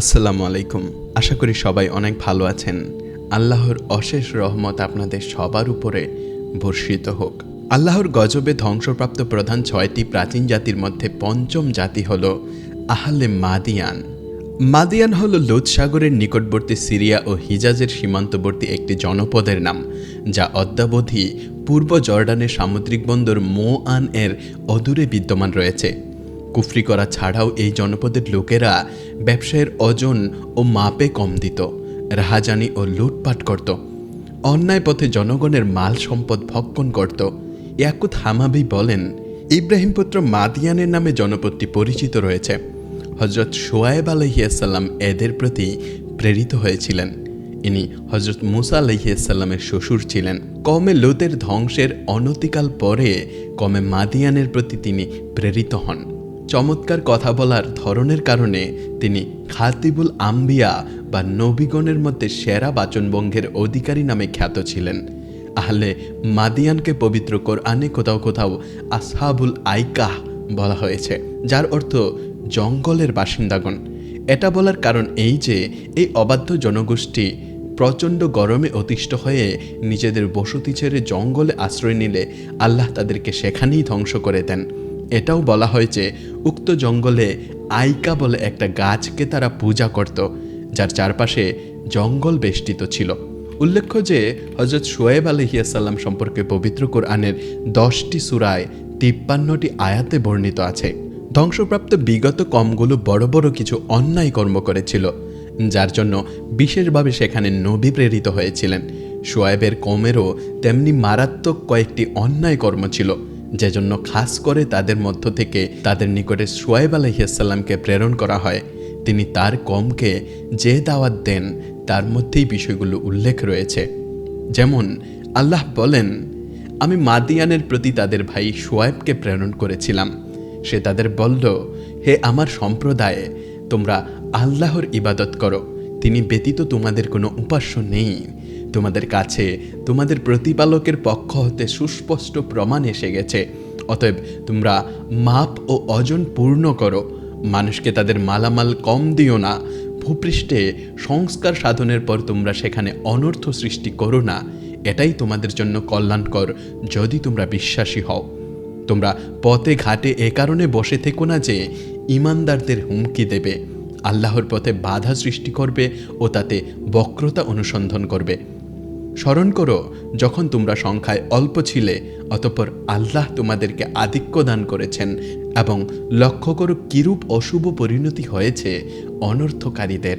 আসসালামু আলাইকুম। আশা করি সবাই অনেক ভালো আছেন। আল্লাহর অশেষ রহমত আপনাদের সবার উপরে বর্ষিত হোক। আল্লাহর গজবে ধ্বংসপ্রাপ্ত প্রধান ছয়টি প্রাচীন জাতির মধ্যে পঞ্চম জাতি হল আহলে মাদিয়ান। মাদিয়ান হল লোদ সাগরের নিকটবর্তী সিরিয়া ও হিজাজের সীমান্তবর্তী একটি জনপদের নাম, যা অদ্যাবধি পূর্ব জর্ডানের সামুদ্রিক বন্দর মো আন এর অদূরে বিদ্যমান রয়েছে। কুফরি করা ছাড়াও এই জনপদের লোকেরা ব্যবসায়ের ওজন ও মাপে কম দিত, রাহাজানি ও লুটপাট করত। অন্যায় পথে জনগণের মাল সম্পদ ভক্ষণ করত। ইয়াকুত হামাবি বলেন, ইব্রাহিম পুত্র মাদিয়ানের নামে জনপদটি পরিচিত রয়েছে। হজরত সোয়াইব আলহিয়াসাল্লাম এদের প্রতি প্রেরিত হয়েছিলেন। ইনি হজরত মুসা আলহিয়াসাল্লামের শ্বশুর ছিলেন। কমে লোতের ধ্বংসের অনতিকাল পরে কমে মাদিয়ানের প্রতি তিনি প্রেরিত হন। চমৎকার কথা বলার ধরনের কারণে তিনি খাতিবুল আম্বিয়া বা নবীগণের মধ্যে সেরা বাচনবঙ্গের অধিকারী নামে খ্যাত ছিলেন। আহলে মাদিয়ানকে পবিত্র কোরআনে কোথাও কোথাও আসহাবুল আইকাহ বলা হয়েছে, যার অর্থ জঙ্গলের বাসিন্দাগণ। এটা বলার কারণ এই যে, এই অবাধ্য জনগোষ্ঠী প্রচণ্ড গরমে অতিষ্ঠ হয়ে নিজেদের বসতি ছেড়ে জঙ্গলে আশ্রয় নিলে আল্লাহ তাদেরকে সেখানেই ধ্বংস করে দেন। এটাও বলা হয় যে উক্ত জঙ্গলে আইকা বলে একটা গাছকে তারা পূজা করত, যার চারপাশে জঙ্গল বেষ্টিত ছিল। উল্লেখ্য যে হজরত সোয়েব আলহিয়াসাল্লাম সম্পর্কে পবিত্র কোরআনের দশটি সুরায় তিপ্পান্নটি আয়াতে বর্ণিত আছে। ধ্বংসপ্রাপ্ত বিগত কমগুলো বড় বড় কিছু অন্যায় কর্ম করেছিল, যার জন্য বিশেষভাবে সেখানে নবী প্রেরিত হয়েছিলেন। সোয়েবের কমেরও তেমনি মারাত্মক কয়েকটি অন্যায় কর্ম ছিল। যে জন্য খাস করে তাদের মধ্য থেকে তাদের নিকটে সোয়েব আলহিয়াসাল্লামকে প্রেরণ করা হয়। তিনি তার কমকে যে দাওয়াত দেন, তার মধ্যেই বিষয়গুলো উল্লেখ রয়েছে। যেমন, আল্লাহ বলেন, আমি মাদিয়ানের প্রতি তাদের ভাই সোয়েবকে প্রেরণ করেছিলাম। সে তাদের বলল, হে আমার সম্প্রদায়ে, তোমরা আল্লাহর ইবাদত করো। তিনি ব্যতীত তোমাদের কোনো উপাস্য নেই। তোমাদের কাছে তোমাদের প্রতিপালকের পক্ষ হতে সুস্পষ্ট প্রমাণ এসে গেছে। অতএব তোমরা মাপ ও অজন পূর্ণ করো। মানুষকে তাদের মালামাল কম দিও না। ভূপৃষ্ঠে সংস্কার সাধনের পর তোমরা সেখানে অনর্থ সৃষ্টি করো না। এটাই তোমাদের জন্য কল্যাণকর, যদি তোমরা বিশ্বাসী হও। তোমরা পথে ঘাটে এ কারণে বসে থেকো না যে ইমানদারদের হুমকি দেবে। আল্লাহর পথে বাধা সৃষ্টি করবে ও তাতে বক্রতা অনুসন্ধান করবে। স্মরণ করো, যখন তোমরা সংখ্যায় অল্প ছিলে, অতপর আল্লাহ তোমাদেরকে আধিক্য দান করেছেন এবং লক্ষ্য করো কিরূপ অশুভ পরিণতি হয়েছে অনর্থকারীদের।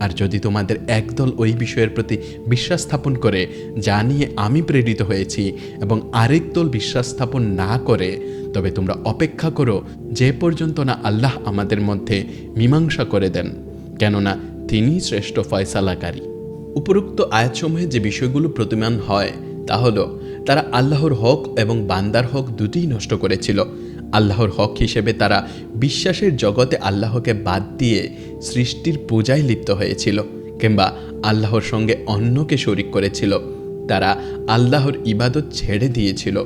আর যদি তোমাদের একদল ওই বিষয়ের প্রতি বিশ্বাস স্থাপন করে, যা নিয়ে আমি প্রেরিত হয়েছি এবং আরেক দল বিশ্বাস স্থাপন না করে, তবে তোমরা অপেক্ষা করো, যে পর্যন্ত না আল্লাহ আমাদের মধ্যে মীমাংসা করে দেন। কেননা তিনি শ্রেষ্ঠ ফয়সালাকারী। উপরোক্ত আয়াতসমূহে যে বিষয়গুলো প্রতিমান হয়, তা হলো, তারা আল্লাহর হক এবং বান্দার হক দুটিই নষ্ট করেছিল। আল্লাহর হক হিসেবে তারা বিশ্বাসের জগতে আল্লাহকে বাদ দিয়ে সৃষ্টির পূজায় লিপ্ত হয়েছিল, কিংবা আল্লাহর সঙ্গে অন্যকে শরিক করেছিল। তারা আল্লাহর ইবাদত ছেড়ে দিয়েছিল।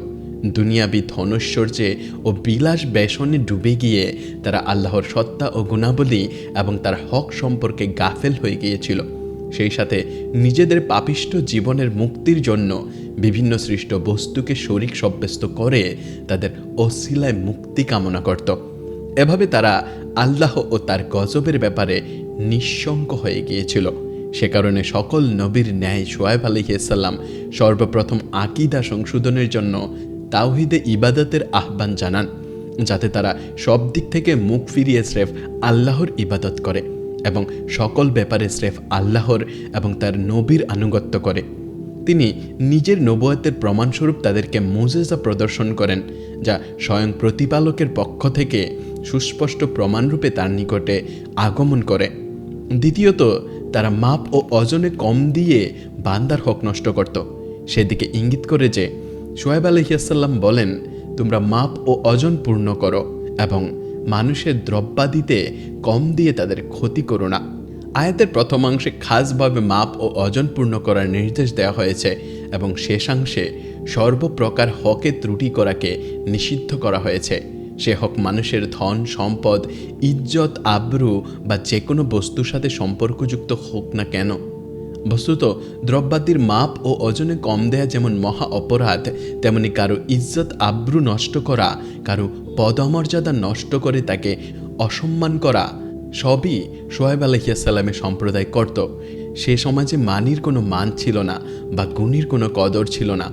দুনিয়াবি ধনৈশ্বর্যে ও বিলাস বেসনে ডুবে গিয়ে তারা আল্লাহর সত্তা ও গুণাবলী এবং তার হক সম্পর্কে গাফেল হয়ে গিয়েছিল। সেই সাথে নিজেদের পাপিষ্ট জীবনের মুক্তির জন্য বিভিন্ন সৃষ্ট বস্তুকে শরিক সাব্যস্ত করে তাদের অশিলায় মুক্তি কামনা করত। এভাবে তারা আল্লাহ ও তার গজবের ব্যাপারে নিঃশঙ্ক হয়ে গিয়েছিল। সে কারণে সকল নবীর ন্যায় সোয়েব আলহিসাল্লাম সর্বপ্রথম আকিদা সংশোধনের জন্য তাওহিদে ইবাদতের আহ্বান জানান, যাতে তারা সব দিক থেকে মুখ ফিরিয়ে স্রেফ আল্লাহর ইবাদত করে। এবং সকল ব্যাপারে স্রেফ আল্লাহর এবং তার নবীর আনুগত্য করে। তিনি নিজের নবুয়াতের প্রমাণস্বরূপ তাদেরকে মোজেজা প্রদর্শন করেন, যা স্বয়ং প্রতিপালকের পক্ষ থেকে সুস্পষ্ট প্রমাণরূপে তার নিকটে আগমন করে। দ্বিতীয়ত, তারা মাপ ও অজনে কম দিয়ে বান্দার হক নষ্ট করত। সেদিকে ইঙ্গিত করে যে সোয়েব আলহিয়াসাল্লাম বলেন, তোমরা মাপ ও অজন পূর্ণ করো এবং মানুষের দ্রব্যাদিতে কম দিয়ে তাদের ক্ষতি করো না। আয়াতের প্রথমাংশে খাসভাবে মাপ ও অজন পূর্ণ করার নির্দেশ দেওয়া হয়েছে এবং শেষাংশে সর্বপ্রকার হকে ত্রুটি করাকে নিষিদ্ধ করা হয়েছে। সে হক মানুষের ধন, সম্পদ, ইজ্জত, আব্রু বা যে কোনো বস্তুর সাথে সম্পর্কযুক্ত হোক না কেন। বস্তুত দ্রব্যাদির মাপ ও ওজনে কম দেয়া যেমন মহা অপরাধ, তেমনি কারও ইজ্জত আব্রু নষ্ট করা, কারও পদমর্যাদা নষ্ট করে তাকে অসম্মান করা, সবই সোহেব আলহিয়াসাল্লামের সম্প্রদায় করত। সে সমাজে মানির কোনো মান ছিল না বা গুণীর কোনো কদর ছিল না।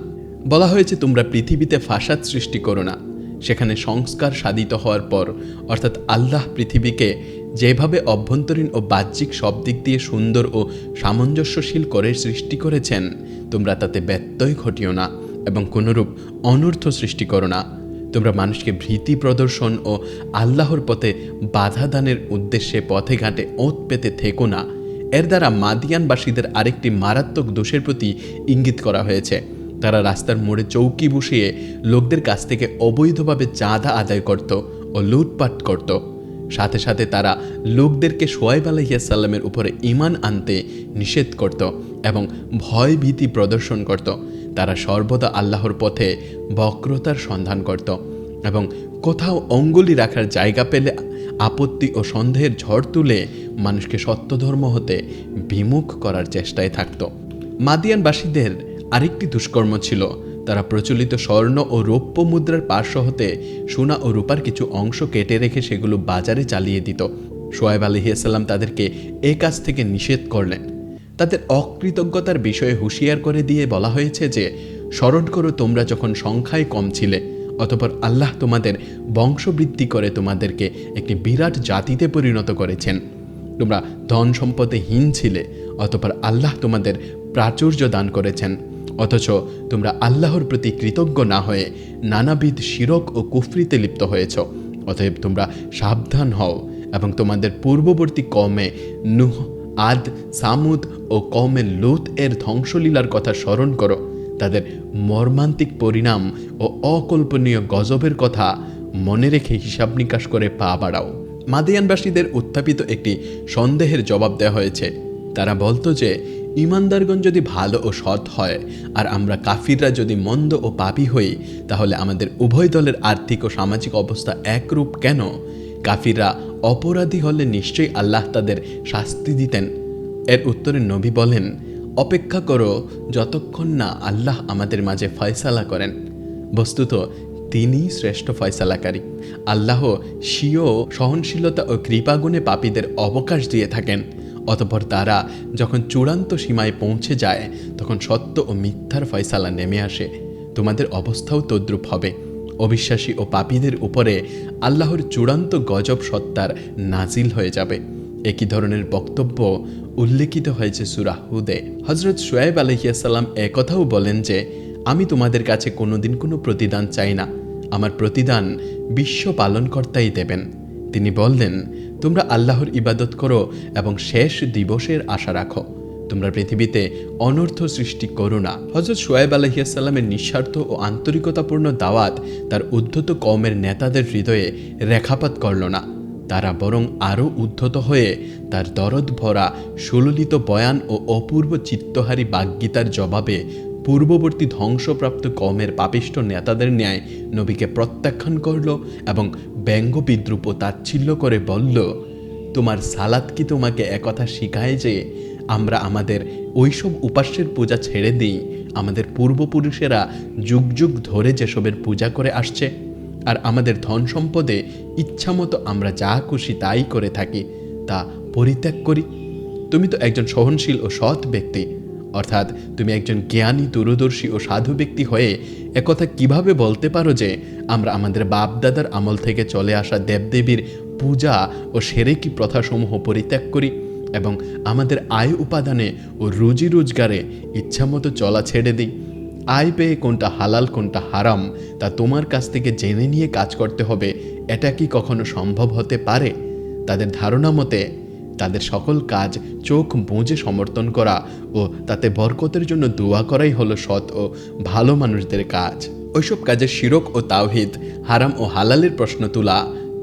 বলা হয়েছে, তোমরা পৃথিবীতে ফাসাদ সৃষ্টি করো না। সেখানে সংস্কার সাধিত হওয়ার পর, অর্থাৎ আল্লাহ পৃথিবীকে যেভাবে অভ্যন্তরীণ ও বাহ্যিক সব দিক দিয়ে সুন্দর ও সামঞ্জস্যশীল করে সৃষ্টি করেছেন, তোমরা তাতে ব্যত্যয় ঘটিও না এবং কোনরূপ অনর্থ সৃষ্টি করো না। তোমরা মানুষকে ভীতি প্রদর্শন ও আল্লাহর পথে বাধা দানের উদ্দেশ্যে পথে ঘাটে ওত পেতে থেকো না। এর দ্বারা মাদিয়ানবাসীদের আরেকটি মারাত্মক দোষের প্রতি ইঙ্গিত করা হয়েছে। তারা রাস্তার মোড়ে চৌকি বসিয়ে লোকদের কাছ থেকে অবৈধভাবে চাঁদা আদায় করত ও লুটপাট করত। সাথে সাথে তারা লোকদেরকে সোয়াইব আলহিয়াসাল্লামের উপরে ইমান আনতে নিষেধ করত এবং ভয় ভীতি প্রদর্শন করত। তারা সর্বদা আল্লাহর পথে বক্রতার সন্ধান করত এবং কোথাও অঙ্গুলি রাখার জায়গা পেলে আপত্তি ও সন্দেহের ঝড় তুলে মানুষকে সত্যধর্ম হতে বিমুখ করার চেষ্টায় থাকত। মাদিয়ানবাসীদের আরেকটি দুষ্কর্ম ছিল তারা প্রচলিত স্বর্ণ ও রৌপ্য মুদ্রার পার্শ্ব হতে সোনা ও রূপার কিছু অংশ কেটে রেখে সেগুলো বাজারে চালিয়ে দিত। সোয়েব আলহিয়াসাল্লাম তাদেরকে এ কাজ থেকে নিষেধ করলেন। তাদের অকৃতজ্ঞতার বিষয়ে হুঁশিয়ার করে দিয়ে বলা হয়েছে যে, স্মরণ করো তোমরা যখন সংখ্যায় কম ছিলে, অতপর আল্লাহ তোমাদের বংশবৃদ্ধি করে তোমাদেরকে একটি বিরাট জাতিতে পরিণত করেছেন। তোমরা ধন সম্পদে হীন ছিলে, অতপর আল্লাহ তোমাদের প্রাচুর্য দান করেছেন। অথচ তোমরা আল্লাহর প্রতি কৃতজ্ঞ না হয়ে নানাবিধ শিরক ও কুফরিতে লিপ্ত হয়েছ। অতএব তোমরা সাবধান হও এবং তোমাদের পূর্ববর্তী কমে নুহ, আদ, সামুদ ও কমে লুত এর ধ্বংসলীলার কথা স্মরণ করো। তাদের মর্মান্তিক পরিণাম ও অকল্পনীয় গজবের কথা মনে রেখে হিসাব নিকাশ করে পা বাড়াও। মাদিয়ানবাসীদের উত্থাপিত একটি সন্দেহের জবাব দেওয়া হয়েছে। তারা বলতো যে ইমানদারগণ যদি ভালো ও সৎ হয়, আর আমরা কাফিররা যদি মন্দ ও পাপী হই, তাহলে আমাদের উভয় দলের আর্থিক ও সামাজিক অবস্থা একরূপ কেন? কাফিররা অপরাধী হলে নিশ্চয়ই আল্লাহ তাদের শাস্তি দিতেন। এর উত্তরে নবী বলেন, অপেক্ষা করো যতক্ষণ না আল্লাহ আমাদের মাঝে ফয়সালা করেন। বস্তুত তিনি শ্রেষ্ঠ ফয়সালাকারী। আল্লাহ স্বীয় সহনশীলতা ও কৃপাগুণে পাপীদের অবকাশ দিয়ে থাকেন। অতপর তারা যখন চূড়ান্ত সীমায় পৌঁছে যায়, তখন সত্য ও মিথ্যার ফয়সালা নেমে আসে। তোমাদের অবস্থাও তদ্রূপ হবে। অবিশ্বাসী ও পাপীদের উপরে আল্লাহর চূড়ান্ত গজব সত্তার নাজিল হয়ে যাবে। একই ধরনের বক্তব্য উল্লেখিত হয়েছে সুরাহুদে হজরত সোয়েব আলহিয়াসাল্লাম একথাও বলেন যে, আমি তোমাদের কাছে কোনোদিন কোনো প্রতিদান চাই না। আমার প্রতিদান বিশ্ব পালনকর্তাই দেবেন। তিনি বললেন তোমরা আল্লাহর ইবাদত করো এবং শেষ দিবসের আশা রাখো। তোমরা পৃথিবীতে অনর্থ সৃষ্টি করো না। হজরত সোয়েব আলহিয়াসাল্লামের নিঃস্বার্থ ও আন্তরিকতাপূর্ণ দাওয়াত তার উদ্ধত কমের নেতাদের হৃদয়ে রেখাপাত করল না। তারা বরং আরও উদ্ধত হয়ে তার দরদ ভরা সুললিত বয়ান ও অপূর্ব চিত্তহারী বাগ্গীতার জবাবে পূর্ববর্তী ধ্বংসপ্রাপ্ত কমের পাপিষ্ট নেতাদের ন্যায় নবীকে প্রত্যাখ্যান করল এবং ব্যঙ্গ বিদ্রুপ তাচ্ছিল্য করে বলল, তোমার সালাত কি তোমাকে একথা শিখায় যে আমরা আমাদের ওইসব উপাস্যের পূজা ছেড়ে দিই? আমাদের পূর্বপুরুষেরা যুগ যুগ ধরে যেসবের পূজা করে আসছে। আর আমাদের ধন সম্পদে ইচ্ছামতো আমরা যা খুশি তাই করে থাকি, তা পরিত্যাগ করি। তুমি তো একজন সহনশীল ও সৎ ব্যক্তি। অর্থাৎ তুমি একজন জ্ঞানী, দূরদর্শী ও সাধু ব্যক্তি হয়ে একথা কীভাবে বলতে পারো যে আমরা আমাদের বাপদাদার আমল থেকে চলে আসা দেবদেবীর পূজা ও সেরেকি প্রথাসমূহ পরিত্যাগ করি এবং আমাদের আয় উপাদানে ও রুজি রোজগারে ইচ্ছামতো চলা ছেড়ে দিই। আয় পেয়ে কোনটা হালাল, কোনটা হারাম, তা তোমার কাছ থেকে জেনে নিয়ে কাজ করতে হবে। এটা কি কখনো সম্ভব হতে পারে? তাদের ধারণা মতে তাদের সকল কাজ চোখ বুঝে সমর্থন করা ও তাতে বরকতের জন্য দোয়া করাই হলো সৎ ও ভালো মানুষদের কাজ। ওইসব কাজে শিরক ও তাওহিদ, হারাম ও হালালের প্রশ্ন তোলা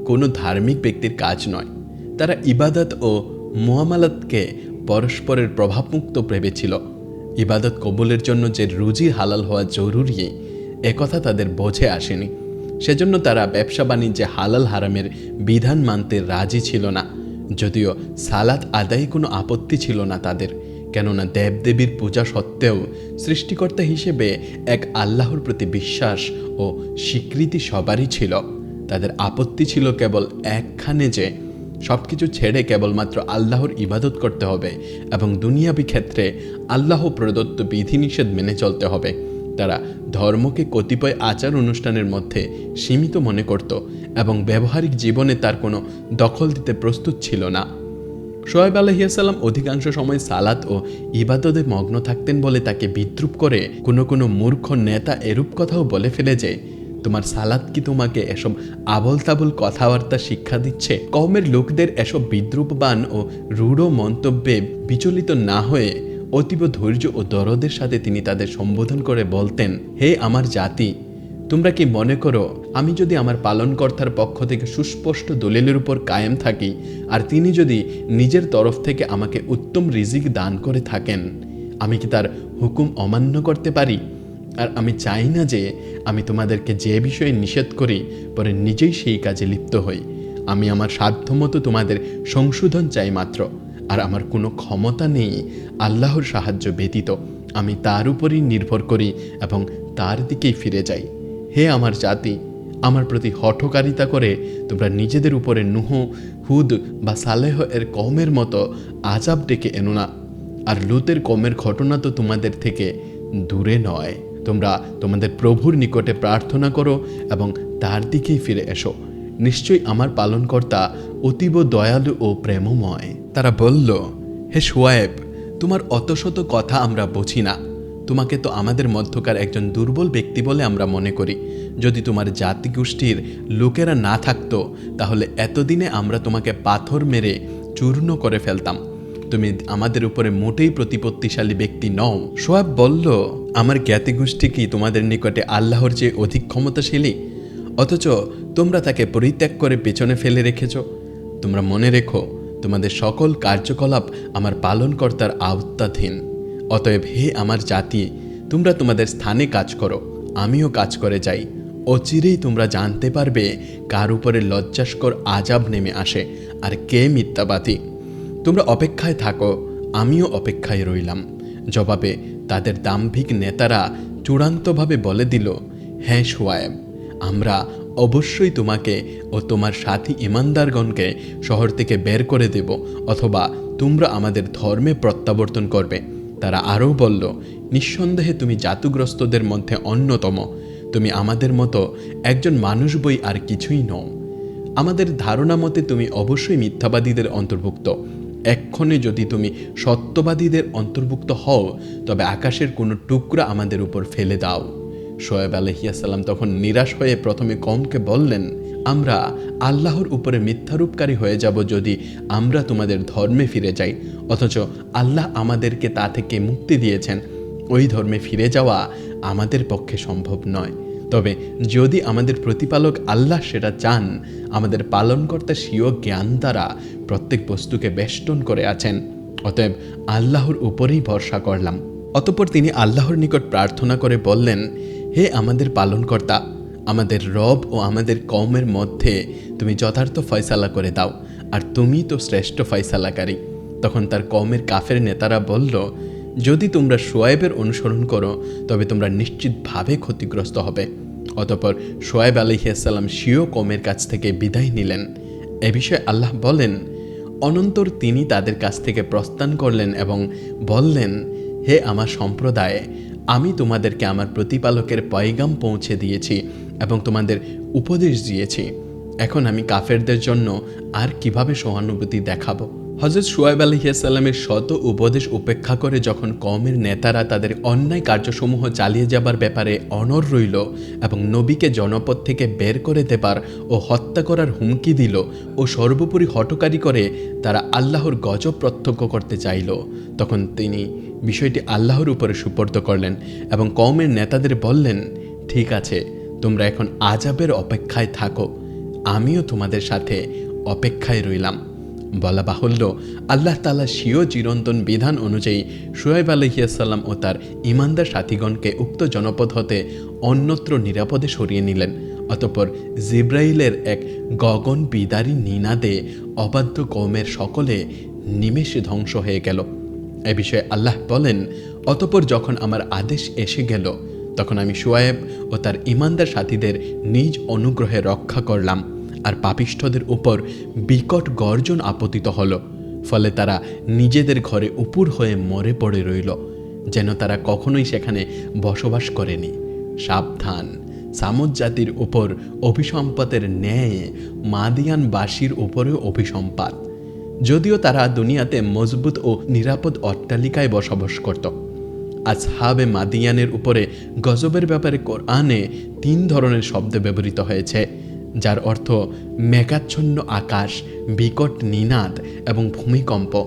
কোনো ধার্মিক ব্যক্তির কাজ নয়। তারা ইবাদত ও মুয়ামালাতকে পরস্পরের প্রভাবমুক্ত ভেবেছিল। ইবাদত কবুলের জন্য যে রুজি হালাল হওয়া জরুরি একথা তাদের বোঝে আসেনি। সেজন্য তারা ব্যবসা বাণিজ্যে হালাল হারামের বিধান মানতে রাজি ছিল না। যদিও সালাত আদায়ে কোনো আপত্তি ছিল না তাদের, কেননা দেবদেবীর পূজা সত্ত্বেও সৃষ্টিকর্তা হিসেবে এক আল্লাহর প্রতি বিশ্বাস ও স্বীকৃতি সবারই ছিল। তাদের আপত্তি ছিল কেবল একখানে যে সব কিছু ছেড়ে কেবলমাত্র আল্লাহর ইবাদত করতে হবে এবং দুনিয়াবি ক্ষেত্রে আল্লাহ প্রদত্ত বিধিনিষেধ মেনে চলতে হবে। তারা ধর্মকে কতিপয় আচার অনুষ্ঠানের মধ্যে সীমিত মনে করত এবং ব্যবহারিক জীবনে তার কোনো দখল দিতে প্রস্তুত ছিল না। শোয়েব আলহিয়াসাল্লাম অধিকাংশ সময় সালাত ও ইবাদতে মগ্ন থাকতেন বলে তাকে বিদ্রুপ করে কোনো কোনো মূর্খ নেতা এরূপ কথাও বলে ফেলে যে, তোমার সালাত কি তোমাকে এসব আবল তাবল কথাবার্তা শিক্ষা দিচ্ছে? কওমের লোকদের এসব বিদ্রুপবান ও রূঢ় মন্তব্যে বিচলিত না হয়ে অতীব ধৈর্য ও দরদের সাথে তিনি তাদের সম্বোধন করে বলতেন, হে আমার জাতি, তোমরা কি মনে করো, আমি যদি আমার পালনকর্তার পক্ষ থেকে সুস্পষ্ট দলিলের উপর কায়েম থাকি, আর তিনি যদি নিজের তরফ থেকে আমাকে উত্তম রিজিক দান করে থাকেন, আমি কি তার হুকুম অমান্য করতে পারি? আর আমি চাই না যে আমি তোমাদেরকে যে বিষয়ে নিষেধ করি, পরে নিজেই সেই কাজে লিপ্ত হই। আমি আমার সাধ্যমতো তোমাদের সংশোধন চাই মাত্র। আর আমার কোনো ক্ষমতা নেই আল্লাহর সাহায্য ব্যতীত। আমি তার উপরই নির্ভর করি এবং তার দিকেই ফিরে যাই। হে আমার জাতি, আমার প্রতি হঠকারিতা করে তোমরা নিজেদের উপরে নুহ, হুদ বা সালেহ এর কমের মতো আজাব ডেকে এনো না। আর লুতের কমের ঘটনা তো তোমাদের থেকে দূরে নয়। তোমরা তোমাদের প্রভুর নিকটে প্রার্থনা করো এবং তার দিকেই ফিরে এসো। নিশ্চয়ই আমার পালনকর্তা অতীব দয়ালু ও প্রেমময়। তারা বলল, হে সোয়েব তোমার অত শত কথা আমরা বুঝি না। তোমাকে তো আমাদের মধ্যকার একজন দুর্বল ব্যক্তি বলে আমরা মনে করি। যদি তোমার জাতিগোষ্ঠীর লোকেরা না থাকতো, তাহলে এতদিনে আমরা তোমাকে পাথর মেরে চূর্ণ করে ফেলতাম। তুমি আমাদের উপরে মোটেই প্রতিপত্তিশালী ব্যক্তি নও। সোয়াব বলল, আমার জ্ঞাতিগোষ্ঠী কি তোমাদের নিকটে আল্লাহর চেয়ে অধিক ক্ষমতাশীলী? অথচ তোমরা তাকে পরিত্যাগ করে পেছনে ফেলে রেখেছ। তোমরা মনে রেখো তোমাদের সকল কার্যকলাপ আমার পালনকর্তার আওতাধীন। অতএব হে আমার জাতি, তোমরা তোমাদের স্থানে কাজ করো, আমিও কাজ করে যাই। অচিরেই তোমরা জানতে পারবে কার উপরে লজ্জাস্কর আজাব নেমে আসে আর কে মিথ্যাবাদী। তোমরা অপেক্ষায় থাকো, আমিও অপেক্ষায় রইলাম। জবাবে তাদের দাম্ভিক নেতারা চূড়ান্তভাবে বলে দিল হ্যাঁ সোয়াব আমরা অবশ্যই তোমাকে ও তোমার সাথী ইমানদারগণকে শহর থেকে বের করে দেব, অথবা তোমরা আমাদের ধর্মে প্রত্যাবর্তন করবে। তারা আরও বলল, নিঃসন্দেহে তুমি জাতুগ্রস্তদের মধ্যে অন্যতম। তুমি আমাদের মতো একজন মানুষ বই আর কিছুই নও। আমাদের ধারণা মতে তুমি অবশ্যই মিথ্যাবাদীদের অন্তর্ভুক্ত। এক্ষণে যদি তুমি সত্যবাদীদের অন্তর্ভুক্ত হও, তবে আকাশের কোনো টুকরা আমাদের উপর ফেলে দাও। শোয়েব আলহিয়াসাল্লাম তখন নিরাশ হয়ে প্রথমে কমকে বললেন, আমরা আল্লাহর উপরে মিথ্যারূপকারী হয়ে যাব যদি আমরা তোমাদের ধর্মে ফিরে যাই, অথচ আল্লাহ আমাদেরকে তা থেকে মুক্তি দিয়েছেন। ওই ধর্মে ফিরে যাওয়া আমাদের পক্ষে সম্ভব নয়। তবে যদি আমাদের প্রতিপালক আল্লাহ সেটা চান, আমাদের পালনকর্তা স্বীয় জ্ঞান দ্বারা প্রত্যেক বস্তুকে বেষ্টন করে আছেন। অতএব আল্লাহর উপরেই ভরসা করলাম। অতপর তিনি আল্লাহর নিকট প্রার্থনা করে বললেন হে আমাদের পালনকর্তা, আমাদের রব ও আমাদের কওমের মধ্যে তুমি যথার্থ ফয়সালা করে দাও, আর তুমি তো শ্রেষ্ঠ ফয়সালাকারী। তখন তার কওমের কাফের নেতারা বলল, যদি তোমরা সোয়েবের অনুসরণ করো, তবে তোমরা নিশ্চিতভাবে ক্ষতিগ্রস্ত হবে। অতপর সোয়েব আলহিয়াসাল্লাম স্বীয় কমের কাছ থেকে বিদায় নিলেন। এ বিষয়ে আল্লাহ বলেন, অনন্তর তিনি তাদের কাছ থেকে প্রস্থান করলেন এবং বললেন, হে আমার সম্প্রদায় আমি তোমাদেরকে আমার প্রতিপালকের পয়গাম পৌঁছে দিয়েছি এবং তোমাদের উপদেশ দিয়েছি। এখন আমি কাফেরদের জন্য আর কীভাবে সহানুভূতি দেখাবো? হজরত সুয়াইব আলহিয়াসাল্লামের শত উপদেশ উপেক্ষা করে যখন কমের নেতারা তাদের অন্যায় কার্যসমূহ চালিয়ে যাবার ব্যাপারে অনর রইল এবং নবীকে জনপদ থেকে বের করে দেবার ও হত্যা করার হুমকি দিল ও সর্বোপরি হটকারী করে তারা আল্লাহর গজব প্রত্যক্ষ করতে চাইল, তখন তিনি বিষয়টি আল্লাহর উপরে সুপর্দ করলেন এবং কমের নেতাদের বললেন, ঠিক আছে, তোমরা এখন আজাবের অপেক্ষায় থাকো, আমিও তোমাদের সাথে অপেক্ষায় রইলাম। বলা বাহুল্য। আল্লাহ তালা স্বীয় চিরন্তন বিধান অনুযায়ী সোয়েব আলহিয়াসাল্লাম ও তার ইমানদার সাথীগণকে উক্ত জনপদ হতে অন্যত্র নিরাপদে সরিয়ে নিলেন। অতপর জিব্রাইলের এক গগন বিদারী নিনাদে অবাধ্য কৌমের সকলে নিমেষে ধ্বংস হয়ে গেল। এ বিষয়ে আল্লাহ বলেন, অতপর যখন আমার আদেশ এসে গেল, তখন আমি সোয়েব ও তার ইমানদার সাথীদের নিজ অনুগ্রহে রক্ষা করলাম। আর পাপিষ্ঠদের উপর বিকট গর্জন আপতিত হল, ফলে তারা নিজেদের ঘরে উপুর হয়ে মরে পড়ে রইল, যেন তারা কখনোই সেখানে বসবাস করেনি। সাবধান, সামুদ জাতির উপর অভিসম্পাতের ন্যায় মাদিয়ানবাসীর উপরেও অভিসম্পাত। যদিও তারা দুনিয়াতে মজবুত ও নিরাপদ অট্টালিকায় বসবাস করত। আসহাবে মাদিয়ানের উপরে গজবের ব্যাপারে কোরআনে তিন ধরনের শব্দ ব্যবহৃত হয়েছে। যার অর্থ মেঘাচ্ছন্ন আকাশ, বিকট নিনাদ এবং ভূমিকম্প।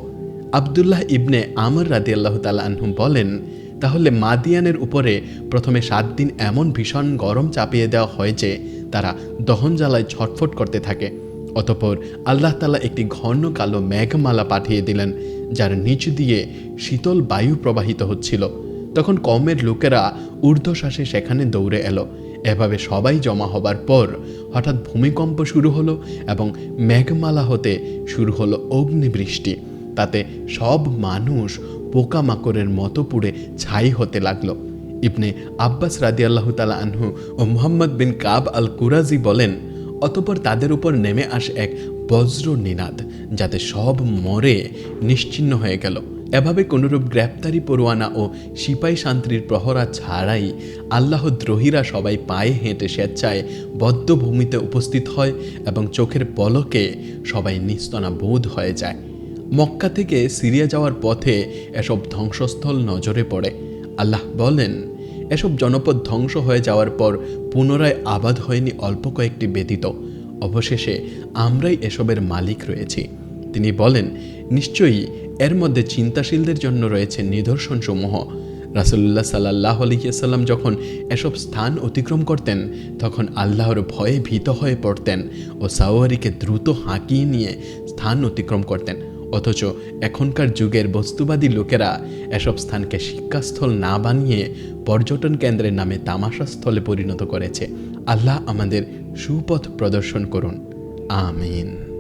আবদুল্লাহ ইবনে আমর রাদি আল্লাহ আনহু বলেন, তাহলে মাদিয়ানের উপরে প্রথমে সাত দিন এমন ভীষণ গরম চাপিয়ে দেওয়া হয় যে, তারা দহন জ্বালায় ছটফট করতে থাকে। অতপর আল্লাহ তালা একটি ঘন কালো মেঘমালা পাঠিয়ে দিলেন, যার নিচ দিয়ে শীতল বায়ু প্রবাহিত হচ্ছিল। তখন কমের লোকেরা ঊর্ধ্বশ্বাসে সেখানে দৌড়ে এলো। এভাবে সবাই জমা হবার পর হঠাৎ ভূমিকম্প শুরু হলো এবং মেঘমালা হতে শুরু হলো অগ্নিবৃষ্টি। তাতে সব মানুষ পোকামাকড়ের মতো পুড়ে ছাই হতে লাগল। ইবনে আব্বাস রাদি আল্লাহ তালা আনহু ও মোহাম্মদ বিন কাব আল কুরাজি বলেন, অতপর তাদের উপর নেমে আসে এক বজ্র নিনাদ যাতে সব মরে নিশ্চিন্ন হয়ে গেল। এভাবে কোনরূপ গ্রেপ্তারি পরোয়ানা ও সিপাই শান্তির প্রহরা ছাড়াই আল্লাহ দ্রোহীরা সবাই পায়ে হেঁটে স্বেচ্ছায় বদ্ধভূমিতে উপস্থিত হয় এবং চোখের পলকে সবাই নিস্তনা বোধ হয়ে যায়। মক্কা থেকে সিরিয়া যাওয়ার পথে এসব ধ্বংসস্থল নজরে পড়ে। আল্লাহ বলেন, এসব জনপদ ধ্বংস হয়ে যাওয়ার পর পুনরায় আবাদ হয়নি অল্প কয়েকটি ব্যতীত। অবশেষে আমরাই এসবের মালিক রয়েছি। তিনি বলেন, নিশ্চয়ই এর মধ্যে চিন্তাশীলদের জন্য রয়েছে নিদর্শনসমূহ। রাসুল্লাহ সাল্লাহ আলহিয়াল্লাম যখন এসব স্থান অতিক্রম করতেন, তখন আল্লাহর ভয়ে ভীত হয়ে পড়তেন ও সাওয়ারিকে দ্রুত হাঁকিয়ে নিয়ে স্থান অতিক্রম করতেন। অথচ এখনকার যুগের বস্তুবাদী লোকেরা এসব স্থানকে শিক্ষাস্থল না বানিয়ে পর্যটন কেন্দ্রের নামে তামাশাস্থলে পরিণত করেছে। আল্লাহ আমাদের সুপথ প্রদর্শন করুন। আমিন।